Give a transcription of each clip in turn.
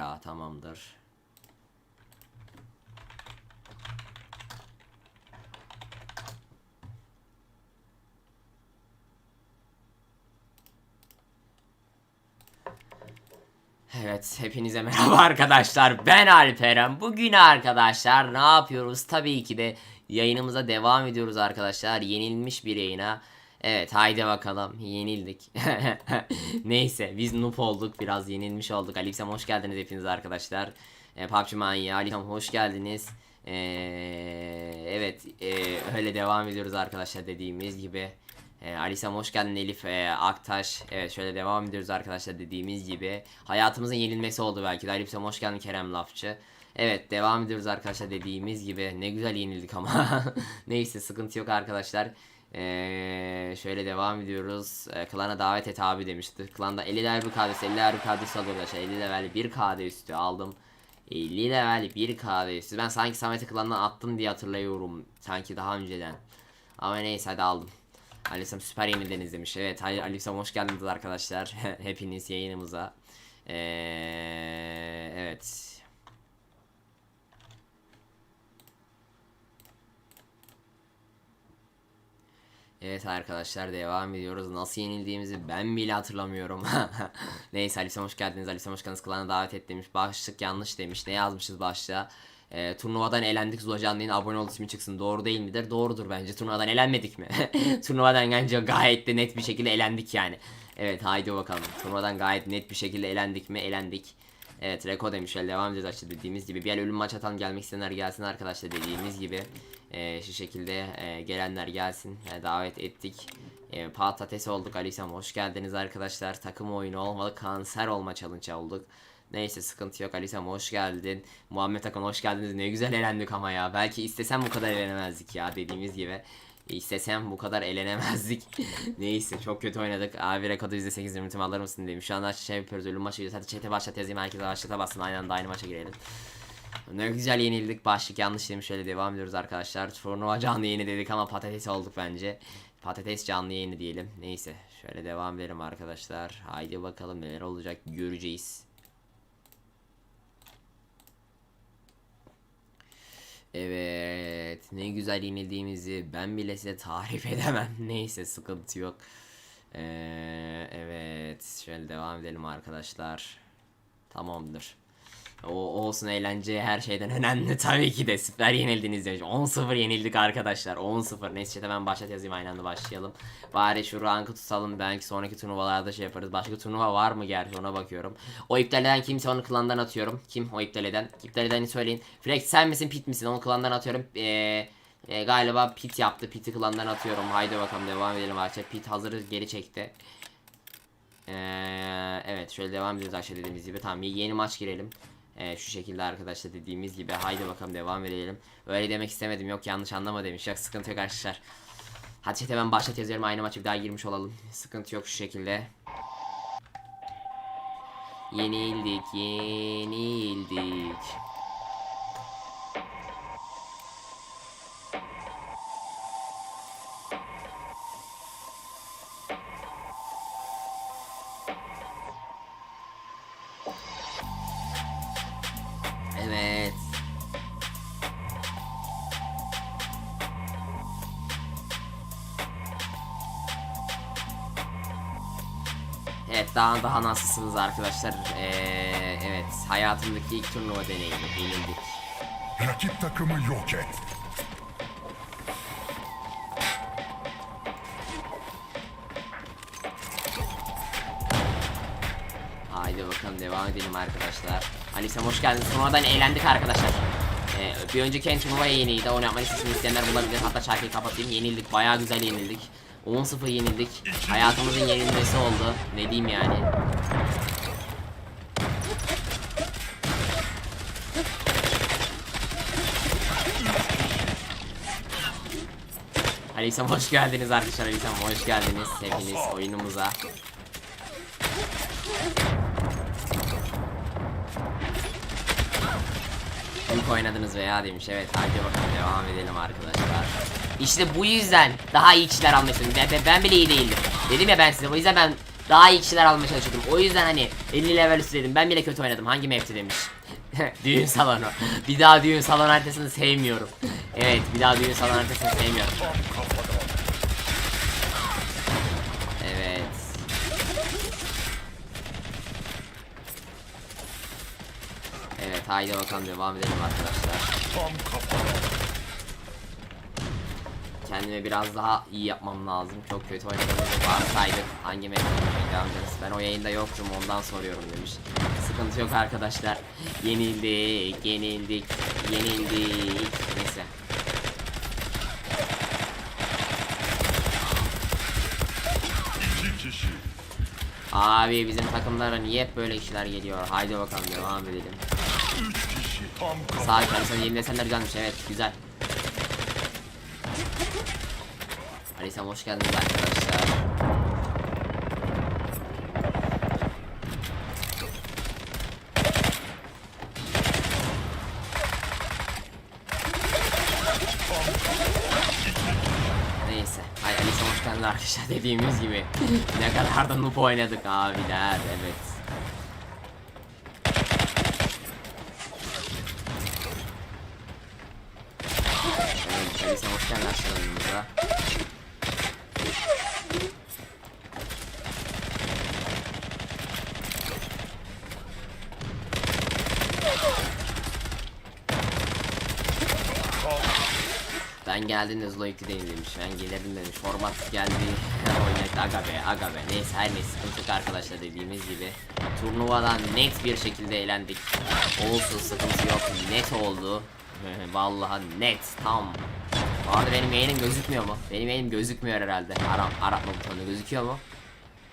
Emera tamamdır. Evet, hepinize merhaba arkadaşlar. Ben Alperen. Bugün arkadaşlar ne yapıyoruz? Tabii ki de yayınımıza devam ediyoruz arkadaşlar. Yenilmiş bir yayına. Evet, haydi bakalım. Yenildik. Neyse, biz noob olduk. Biraz yenilmiş olduk. Alexem hoş geldiniz hepiniz arkadaşlar. E, PUBG Manya, Alexem hoş geldiniz. E, evet, e, öyle devam ediyoruz arkadaşlar dediğimiz gibi. E, Alisam hoş geldin Elif e, Aktaş. Evet şöyle devam ediyoruz arkadaşlar dediğimiz gibi. Hayatımızın yenilmesi oldu belki de. Alisam hoş geldin Kerem Lafçı. Evet devam ediyoruz arkadaşlar dediğimiz gibi. Ne güzel yenildik ama. Neyse sıkıntı yok arkadaşlar. Ee, şöyle devam ediyoruz. Ee, klana davet et abi demişti. Klanda 50 level bir KD'si 50 level bir KD'si alıyor arkadaşlar. 50 level bir KD üstü aldım. 50 level bir KD üstü. Ben sanki Samet'i klandan attım diye hatırlıyorum. Sanki daha önceden. Ama neyse hadi aldım. Alisam süper yenildiniz demiş. Evet Ali- Alisam hoş geldiniz arkadaşlar. Hepiniz yayınımıza. Ee, evet. Evet arkadaşlar devam ediyoruz. Nasıl yenildiğimizi ben bile hatırlamıyorum. Neyse Alisam hoş geldiniz. Alisam hoş geldiniz. Klana davet et demiş. Başlık yanlış demiş. Ne yazmışız başlığa? Ee, turnuvadan elendik Zula abone ol ismi çıksın. Doğru değil midir? Doğrudur bence. Turnuvadan elenmedik mi? turnuvadan bence gayet de net bir şekilde elendik yani. Evet haydi bakalım. Turnuvadan gayet net bir şekilde elendik mi? Elendik. Evet Reko demiş. Devam edeceğiz işte dediğimiz gibi. Bir el ölüm maç atalım gelmek isteyenler gelsin arkadaşlar dediğimiz gibi. Ee, şu şekilde e, gelenler gelsin. Yani davet ettik. E, patates olduk. Alisam hoş geldiniz arkadaşlar. Takım oyunu olmalı. Kanser olma challenge olduk. Neyse sıkıntı yok. Alisam hoş geldin. Muhammed Akan hoş geldiniz. Ne güzel elendik ama ya. Belki istesem bu kadar elenemezdik ya dediğimiz gibi. E, İstesem bu kadar elenemezdik. Neyse çok kötü oynadık. Abi rekodu %8 limitim alır mısın demiş. Şu anda şey yapıyoruz ölüm maçı gidiyoruz. Hadi chat'e başlat yazayım. Herkese başlata bassın. Aynen de aynı maça girelim. Ne güzel yenildik. Başlık yanlış demiş. Şöyle devam ediyoruz arkadaşlar. Turnuva canlı yayını dedik ama patates olduk bence. Patates canlı yayını diyelim. Neyse. Şöyle devam edelim arkadaşlar. Haydi bakalım neler olacak göreceğiz. Evet. Ne güzel yenildiğimizi ben bile size tarif edemem. Neyse sıkıntı yok. Ee, evet. Şöyle devam edelim arkadaşlar. Tamamdır. O olsun eğlence her şeyden önemli tabii ki de süper yenildiniz demiş. 10-0 yenildik arkadaşlar 10-0 neyse chat'e ben başlat yazayım aynı anda başlayalım. Bari şu rankı tutalım belki sonraki turnuvalarda şey yaparız. Başka turnuva var mı gerçi ona bakıyorum. O iptal eden kimse onu klandan atıyorum. Kim o iptal eden? İptal edeni söyleyin. Flex sen misin Pit misin onu klandan atıyorum. Eee... E, galiba Pit yaptı. Pit'i klandan atıyorum. Haydi bakalım devam edelim arkadaşlar. Pit hazır geri çekti. Ee, evet şöyle devam ediyoruz aşağı dediğimiz gibi. Tamam yeni maç girelim. Ee, şu şekilde arkadaşlar dediğimiz gibi. Haydi bakalım devam edelim. Öyle demek istemedim. Yok yanlış anlama demiş. Yok sıkıntı yok arkadaşlar. Hadi chat hemen başlat yazıyorum. Aynı maçı bir daha girmiş olalım. Sıkıntı yok şu şekilde. Yenildik. Yenildik. Evet daha daha nasılsınız arkadaşlar? Ee, evet hayatımdaki ilk turnuva deneyimi yenildik. Rakip takımı yok et. Haydi bakalım devam edelim arkadaşlar. Alisem hoş geldiniz. Sonradan eğlendik arkadaşlar. Ee, bir önceki en turnuva yeniydi. Onu yapmayı isteyenler bulabilir. Hatta şarkıyı kapatayım. Yenildik. Bayağı güzel yenildik. 10-0 yenildik. Hayatımızın yenilmesi oldu. Ne diyeyim yani. Alisem hoş geldiniz arkadaşlar. Alisem hoş geldiniz. Hepiniz oyunumuza. Büyük oynadınız veya demiş. Evet haydi bakalım devam edelim arkadaşlar. İşte bu yüzden daha iyi kişiler almayı istedim. Ben, ben, bile iyi değildim. Dedim ya ben size o yüzden ben Daha iyi kişiler almaya çalışıyordum. O yüzden hani 50 level üstü dedim. Ben bile kötü oynadım. Hangi map'ti demiş. düğün salonu. Bir daha düğün salon haritasını sevmiyorum. Evet bir daha düğün salon haritasını sevmiyorum. Evet. Evet haydi bakalım devam edelim arkadaşlar. Kendime biraz daha iyi yapmam lazım. Çok kötü oynadığımızı varsaydık. Hangi oynamaya devam ederiz? Ben o yayında yoktum ondan soruyorum demiş. Sıkıntı yok arkadaşlar. Yenildik, yenildik, yenildik. Neyse. Abi bizim takımlara niye hep böyle kişiler geliyor? Haydi bakalım devam edelim. Sağ kendisine yenilesenler güzelmiş evet güzel. Alisem hoş geldiniz arkadaşlar. Neyse. Hay Alisem hoş geldiniz arkadaşlar dediğimiz gibi. ne kadar da noob oynadık abiler. Evet, Alisem hoş geldin arkadaşlar oyunumuza. Ben geldiğinde Zula yüklüdeyim demiş. Ben gelirdim demiş. Format geldi. Oynadık aga be aga. Neyse her neyse sıkıntı arkadaşlar dediğimiz gibi. Turnuvadan net bir şekilde eğlendik. Olsun sıkıntı yok. Net oldu. Vallahi net tam. Bu benim yayınım gözükmüyor mu? Benim yayınım gözükmüyor herhalde. Aram, aratma butonu gözüküyor mu?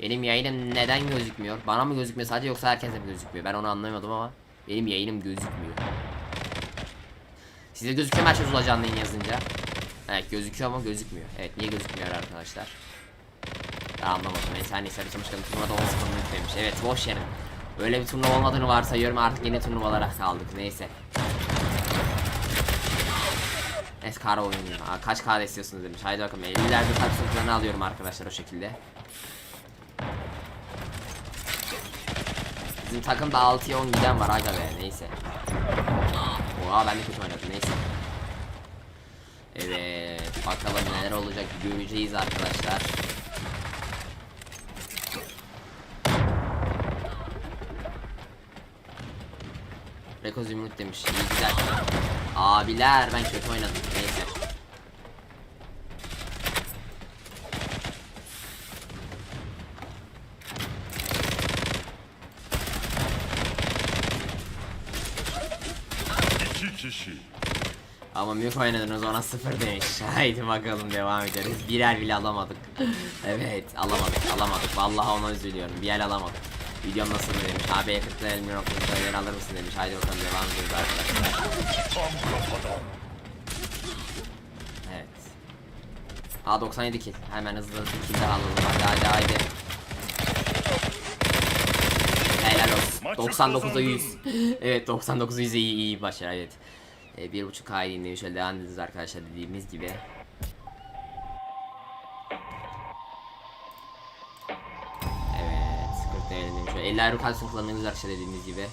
Benim yayınım neden gözükmüyor? Bana mı gözükmüyor sadece yoksa herkese mi gözükmüyor? Ben onu anlamadım ama benim yayınım gözükmüyor. Size Zula canlı yayın yazınca? Evet gözüküyor ama gözükmüyor. Evet niye gözükmüyor arkadaşlar? Ben anlamadım. Neyse her neyse bir başkanım turnuvada 10 sıfır demiş. Evet boş yerin. Öyle bir turnuva olmadığını varsayıyorum artık yeni turnuvalara kaldık. Neyse. Neyse kara oyunu. Aa, kaç kare istiyorsunuz demiş. Haydi bakalım. 50'lerde kalp sınıflarını alıyorum arkadaşlar o şekilde. Bizim takımda 6'ya 10 giden var aga be neyse. Oha ben de kötü oynadım neyse. Evet bakalım neler olacak göreceğiz arkadaşlar. Reko Zümrüt demiş iyi güzel. Abiler ben kötü oynadım neyse. İki kişi. Ama mük oynadınız ona sıfır demiş. Haydi bakalım devam ederiz. Birer bile alamadık. evet alamadık alamadık. Vallahi ona üzülüyorum. Bir el alamadık. Videom nasıl demiş. Abi yakıtla elmi noktaları alır mısın demiş. Haydi bakalım devam ediyoruz arkadaşlar. Evet. Aa 97 kill. Hemen hızlı hızlı kill daha alalım. Hadi hadi haydi. Helal olsun. Maçı 99'a 100. evet 99'a 100 iyi iyi başarı evet. E, bir buçuk ay dinlemiş şöyle devam edeceğiz arkadaşlar dediğimiz gibi. Evet 40 değerindeyim şöyle 50 ayrı kalp sınıflarını arkadaşlar dediğimiz gibi.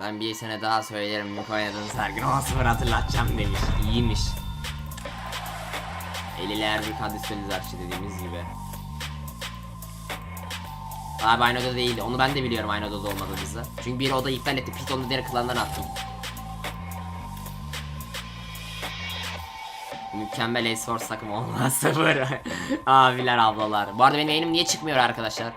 Ben bir sene daha söylerim Mük oynadığınız her gün 10 sıfır hatırlatacağım demiş. İyiymiş. 50'ler bir kadüsünüz arkadaşlar dediğimiz gibi. Abi aynı odada değildi. Onu ben de biliyorum aynı odada olmadığımızı. Çünkü bir oda iptal etti. Python'u diğer klandan attım. Mükemmel Esports takım olmaz sıfır. Abiler ablalar. Bu arada benim yayınım niye çıkmıyor arkadaşlar?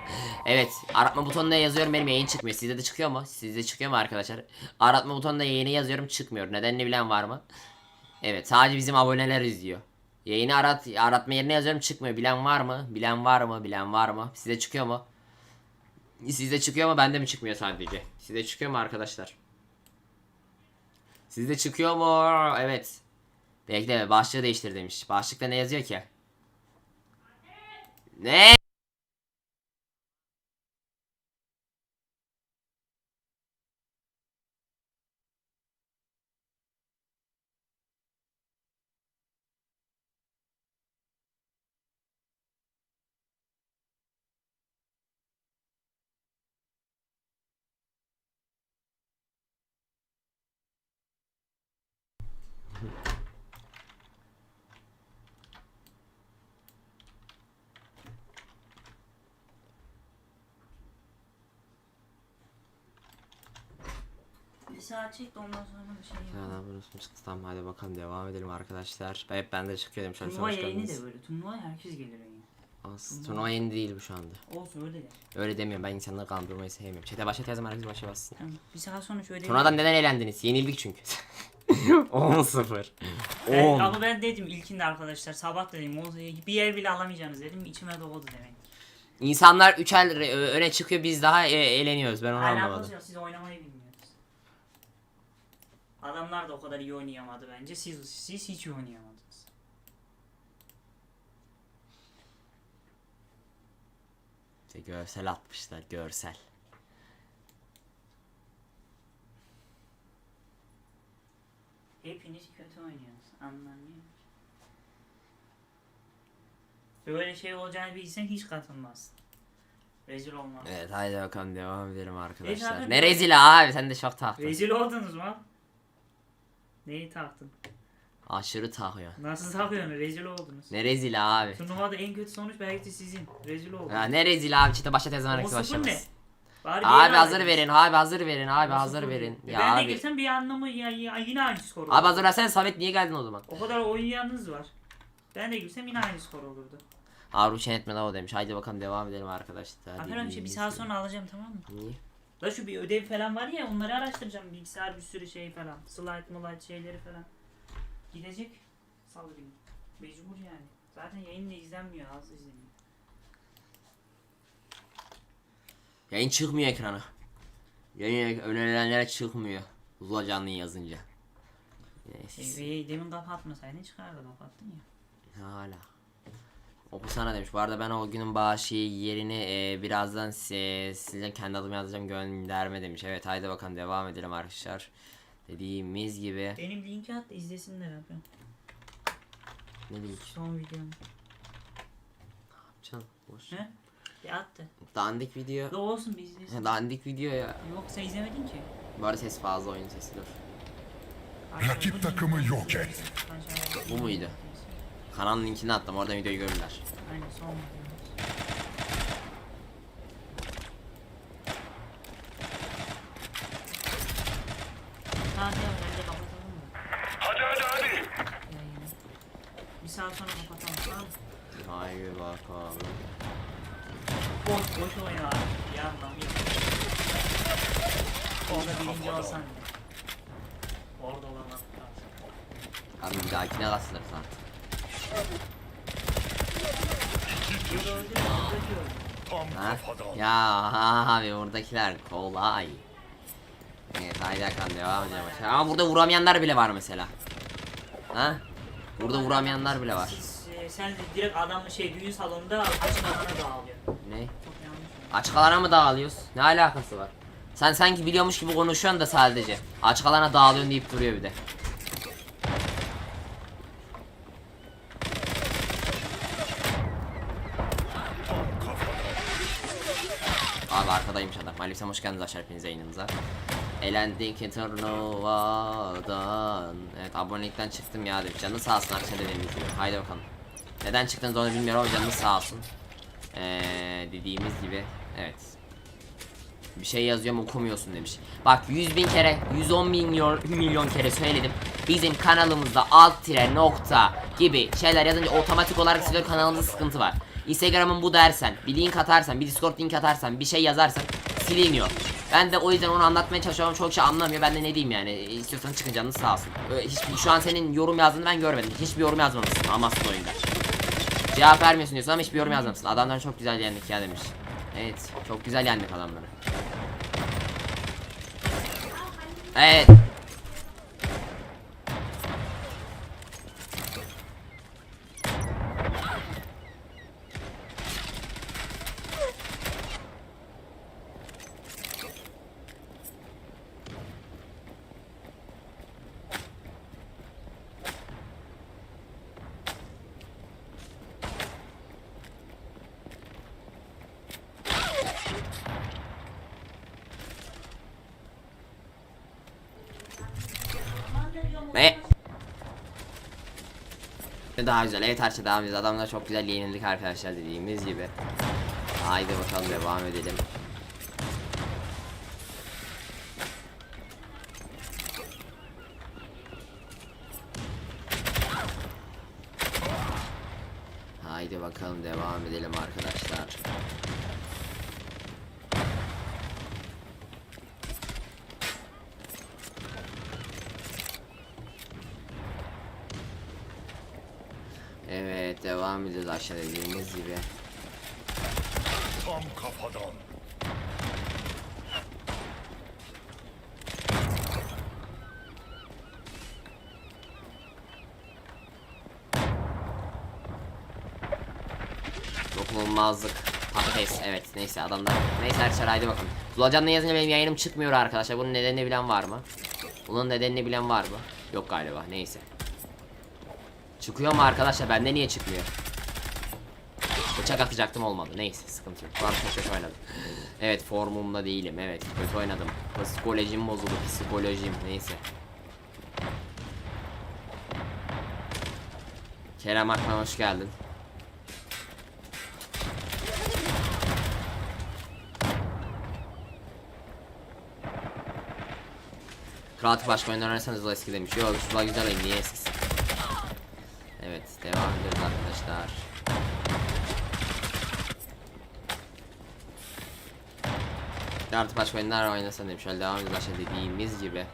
Evet aratma butonuna yazıyorum benim yayın çıkmıyor. Sizde de çıkıyor mu? Sizde çıkıyor mu arkadaşlar? Aratma butonuna yayını yazıyorum çıkmıyor. Nedenini bilen var mı? Evet sadece bizim aboneler izliyor. Yayını arat aratma yerine yazıyorum çıkmıyor. Bilen var mı? Bilen var mı? Bilen var mı? Size çıkıyor mu? Sizde çıkıyor mu? Bende mi çıkmıyor sadece? Sizde çıkıyor mu arkadaşlar? Sizde çıkıyor mu? Evet. Bekle başlığı değiştir demiş. Başlıkta ne yazıyor ki? Ne? Saat çek de ondan sonra bir şey Ya yapalım. lan burası çıktı tamam hadi bakalım devam edelim arkadaşlar. Hep ben de çıkıyordum şöyle Turnuva hoş yayını da böyle. Turnuva herkes gelir yayına. Aslında turnuva yeni değil bu şu anda. Olsun öyle de. Öyle demiyorum ben insanları kandırmayı sevmiyorum. Çete başlat yazım herkes başa bassın. Tamam. Bir saat sonra şöyle. Turnuvadan neden eğlendiniz? Yenildik çünkü. 10-0. Ben, 10. ama ben dedim ilkinde arkadaşlar sabah dedim o bir yer bile alamayacaksınız dedim içime doğdu demek. İnsanlar 3 el ö- öne çıkıyor biz daha e- eğleniyoruz ben onu Alakası anlamadım. yok siz oynamayı bilmiyorsunuz. Adamlar da o kadar iyi oynayamadı bence siz siz hiç iyi oynayamadınız. İşte görsel atmışlar görsel. Hepiniz kötü oynuyorsunuz anlamıyor. Böyle şey olacağını bilsen hiç katılmazsın. Rezil olmaz. Evet haydi bakalım devam edelim arkadaşlar. Ne rezil abi sen de çok taktın. Rezil oldunuz mu? Neyi taktın? Aşırı takıyor. Nasıl takıyorsun? Rezil oldunuz. Ne rezil abi. Turnuvada en kötü sonuç belki de sizin. Rezil oldunuz. Ya ne rezil abi çete başlat yazım herkes O sıfır ne? başlamaz. Bari bir Abi hazır verin abi hazır verin abi O hazır sıfır verin. ne? Ya ben de abi. girsem bir anlamı ya, ya, yine aynı skor olur. Abi hazır versene Samet niye geldin o zaman? O kadar oynayanınız var. Ben de girsem yine aynı skor olurdu. Avrupa Şenetmeden o demiş. Haydi bakalım devam edelim arkadaşlar. Hakan abi şey bir saat sonra alacağım tamam mı? Niye? La şu bir ödev falan var ya onları araştıracağım. Bilgisayar bir sürü şey falan. Slide mulide şeyleri falan. Gidecek. Günü. Mecbur yani. Zaten yayın da izlenmiyor az izleniyor. Yayın çıkmıyor ekrana. Yayın önerilenlere çıkmıyor. Zula canlı yazınca. Neyse. E, e, demin kapatmasaydın çıkardı kapattın ya. Hala. Okusana demiş. Bu arada ben o günün bağışı yerini e, birazdan size, size kendi adımı yazacağım gönderme demiş. Evet haydi bakalım devam edelim arkadaşlar. Dediğimiz gibi. Benim linki at da izlesinler abi. Ne link Son videom. yapacaksın? Boş. Ne? Bir at da. Dandik video. Da olsun bir izlesin. Dandik video ya. Yok sen izlemedin ki. Bu arada ses fazla oyun sesi dur. Rakip takımı yok et. Bu muydu? Kanalın linkini attım oradan videoyu görürler. Aynen son. Hadi kapatalım mı? Hadi hadi hadi. Yayını. Bir saat sonra kapatalım tamam mı? Haydi bakalım. Boş boş oyna abi. Yok. Orada birinci olsan. Orada olamak lazım. Abi bir dahakine asılır zaten. Kafadan. Ya abi buradakiler kolay. Evet haydi Hakan devam edelim. Ama burada vuramayanlar bile var mesela. Ha? Burada vuramayanlar bile var. Siz, e, sen direkt adamın şey düğün salonunda açık alana dağılıyor. Ne? Açık alana mı dağılıyoruz? Ne alakası var? Sen sanki biliyormuş gibi konuşuyorsun da sadece. Açık alana dağılıyorsun deyip duruyor bir de. Abi arkadaymış adam. Aleyküm hoş geldiniz aşağı hepiniz yayınımıza. Elendik Eternova'dan. Evet abonelikten çıktım ya demiş. Canınız sağ olsun arkadaşlar dediğimiz gibi. Haydi bakalım. Neden çıktınız onu bilmiyorum ama canınız sağ olsun. Ee, dediğimiz gibi. Evet. Bir şey yazıyorum okumuyorsun demiş. Bak 100 bin kere, 110 milyon, milyon kere söyledim. Bizim kanalımızda alt tire nokta gibi şeyler yazınca otomatik olarak sizin kanalınızda sıkıntı var. Instagram'ın bu dersen, bir link atarsan, bir Discord link atarsan, bir şey yazarsan siliniyor. Ben de o yüzden onu anlatmaya çalışıyorum. Çok şey anlamıyor. Ben de ne diyeyim yani. İstiyorsan çıkın canınız sağ olsun. Hiçbir, şu an senin yorum yazdığını ben görmedim. Hiçbir yorum yazmamışsın. Amasın oyunda. Cevap vermiyorsun diyorsun ama hiçbir yorum yazmamışsın. Adamlar çok güzel yendik ya demiş. Evet. Çok güzel yendik adamları. Evet. Ve daha güzel. Evet her şey devam ediyoruz adamlar çok güzel yenildik arkadaşlar dediğimiz gibi. Haydi bakalım devam edelim. Dediğimiz gibi. Tam kafadan. Dokunulmazlık. Patates. Evet neyse adamlar. Neyse arkadaşlar haydi bakalım. Zulacan'la yazınca benim yayınım çıkmıyor arkadaşlar. Bunun nedenini bilen var mı? Bunun nedenini bilen var mı? Yok galiba neyse. Çıkıyor mu arkadaşlar? Bende niye çıkmıyor? Bıçak atacaktım olmadı. Neyse sıkıntı yok. Ben çok kötü oynadım. Evet formumda değilim. Evet kötü oynadım. Psikolojim bozuldu. Psikolojim. Neyse. Kerem Akman hoş geldin. Kreatif başka oyunlar oynarsanız o eski demiş. Yok Zula güzel oyun niye eskisi? Evet devam ediyoruz arkadaşlar. Kreatif başka oyunlar oynasan demiş. Şöyle devam ediyoruz aşağı dediğimiz gibi.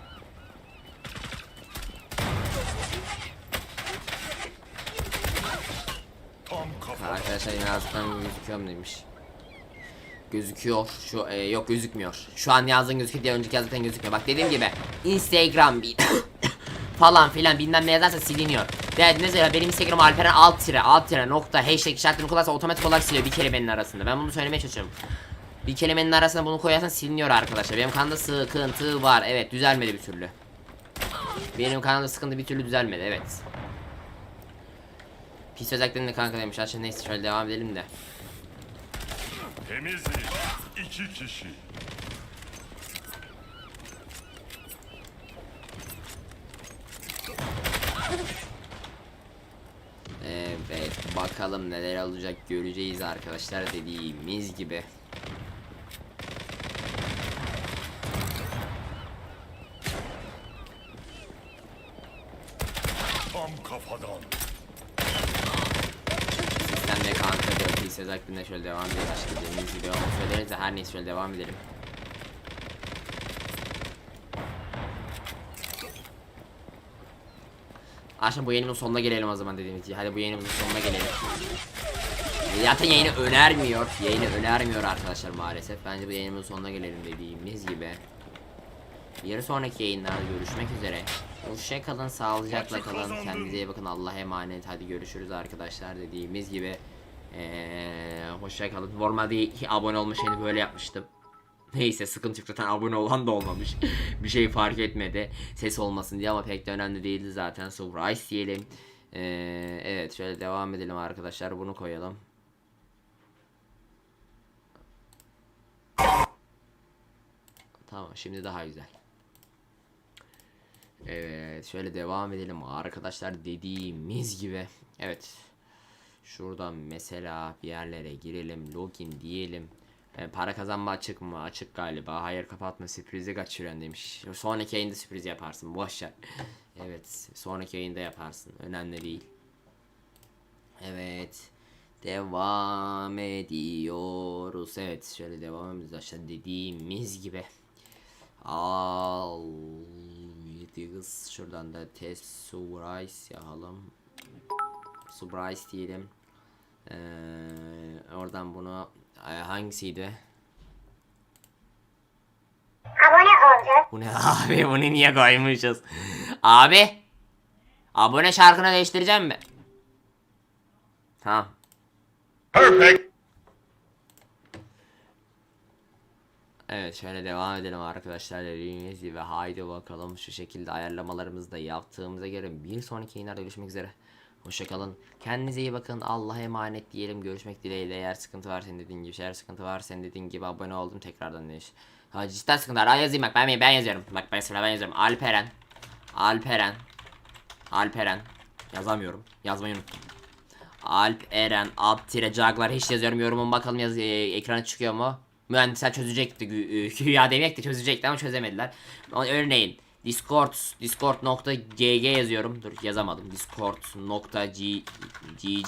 Arkadaşlar yine yazdıklarım gözüküyor demiş. Gözüküyor. Şu e, yok gözükmüyor. Şu an yazdığın gözüküyor diye önceki yazdıkların gözükmüyor. Bak dediğim gibi Instagram bir falan filan bilmem ne yazarsa siliniyor. Derdiniz ya benim Instagram Alperen alt tire alt tire nokta hashtag işaretlerini kullanırsa otomatik olarak siliyor bir kelimenin arasında. Ben bunu söylemeye çalışıyorum. Bir kelimenin arasına bunu koyarsan siliniyor arkadaşlar. Benim kanalda sıkıntı var. Evet düzelmedi bir türlü. Benim kanalda sıkıntı bir türlü düzelmedi evet. Pis özelliklerini kanka demiş. Aşağı neyse şöyle devam edelim de. Temiz. İki kişi. Evet bakalım neler olacak göreceğiz arkadaşlar dediğimiz gibi. Tam kafadan. Sistemde kanka diyor pis özelliklerine şöyle devam edelim. Aşağı dediğimiz gibi onu söyleriz de her neyse şöyle devam edelim. Aşkım bu yayının sonuna gelelim o zaman dediğimiz gibi. Hadi bu yayınımızın sonuna gelelim. Zaten yayını önermiyor. Yayını önermiyor arkadaşlar maalesef. Bence bu yayınımızın sonuna gelelim dediğimiz gibi. Bir sonraki yayınlarda görüşmek üzere. Hoşça kalın, sağlıcakla kalın. Kendinize iyi bakın. Allah'a emanet. Hadi görüşürüz arkadaşlar dediğimiz gibi. Ee, hoşça kalın. Normalde abone olma şeyini böyle yapmıştım. Neyse sıkıntı yok zaten abone olan da olmamış. bir şey fark etmedi. Ses olmasın diye ama pek de önemli değildi zaten. Surprise diyelim. Ee, evet şöyle devam edelim arkadaşlar. Bunu koyalım. Tamam şimdi daha güzel. Evet şöyle devam edelim arkadaşlar dediğimiz gibi. Evet. Şuradan mesela bir yerlere girelim. Login diyelim. E, para kazanma açık mı? Açık galiba. Hayır kapatma sürprizi kaçırıyorsun demiş. Sonraki yayında sürpriz yaparsın. Boş ver. Evet. Sonraki yayında yaparsın. Önemli değil. Evet. Devam ediyoruz. Evet. Şöyle devam ediyoruz aşağı dediğimiz gibi. Al şuradan da test surprise yapalım. Surprise diyelim. Ee, oradan bunu e, hangisiydi? abone olacağız. Bu ne abi bunu niye koymuşuz? Abi abone şarkını değiştireceğim mi? Tamam. Perfect. Evet şöyle devam edelim arkadaşlar dediğimiz gibi haydi bakalım şu şekilde ayarlamalarımızı da yaptığımıza göre bir sonraki yayınlarda görüşmek üzere. Hoşçakalın. Kendinize iyi bakın. Allah'a emanet diyelim. Görüşmek dileğiyle. Eğer sıkıntı var senin dediğin gibi. Eğer sıkıntı var senin dediğin gibi abone oldum. Tekrardan demiş. Ha cidden sıkıntı var. Yazayım bak ben, ben yazıyorum. Bak ben sıra ben yazıyorum. Alperen. Alperen. Alperen. Yazamıyorum. Yazmayı unuttum. Alp Eren Alp tire Caglar hiç yazıyorum yorumun bakalım yaz e, ekrana çıkıyor mu? Mühendisler çözecekti gü- e, güya demekti çözecekti ama çözemediler. Örneğin Discord discord.gg yazıyorum. Dur yazamadım. discord.gg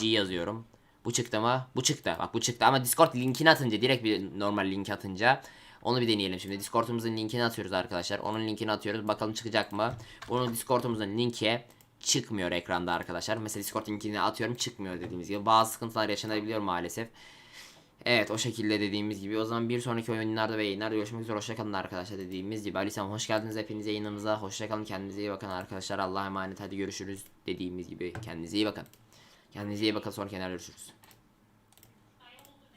yazıyorum. Bu çıktı mı? Bu çıktı. Bak bu çıktı ama Discord linkini atınca direkt bir normal link atınca onu bir deneyelim şimdi. Discord'umuzun linkini atıyoruz arkadaşlar. Onun linkini atıyoruz. Bakalım çıkacak mı? Bunun Discord'umuzun linki çıkmıyor ekranda arkadaşlar. Mesela Discord linkini atıyorum çıkmıyor dediğimiz gibi. Bazı sıkıntılar yaşanabiliyor maalesef. Evet o şekilde dediğimiz gibi. O zaman bir sonraki oyunlarda ve yayınlarda görüşmek üzere. Hoşçakalın arkadaşlar dediğimiz gibi. Ali Sam hoş geldiniz hepiniz yayınımıza. Hoşçakalın kendinize iyi bakın arkadaşlar. Allah'a emanet hadi görüşürüz dediğimiz gibi. Kendinize iyi bakın. Kendinize iyi bakın sonra kenara görüşürüz.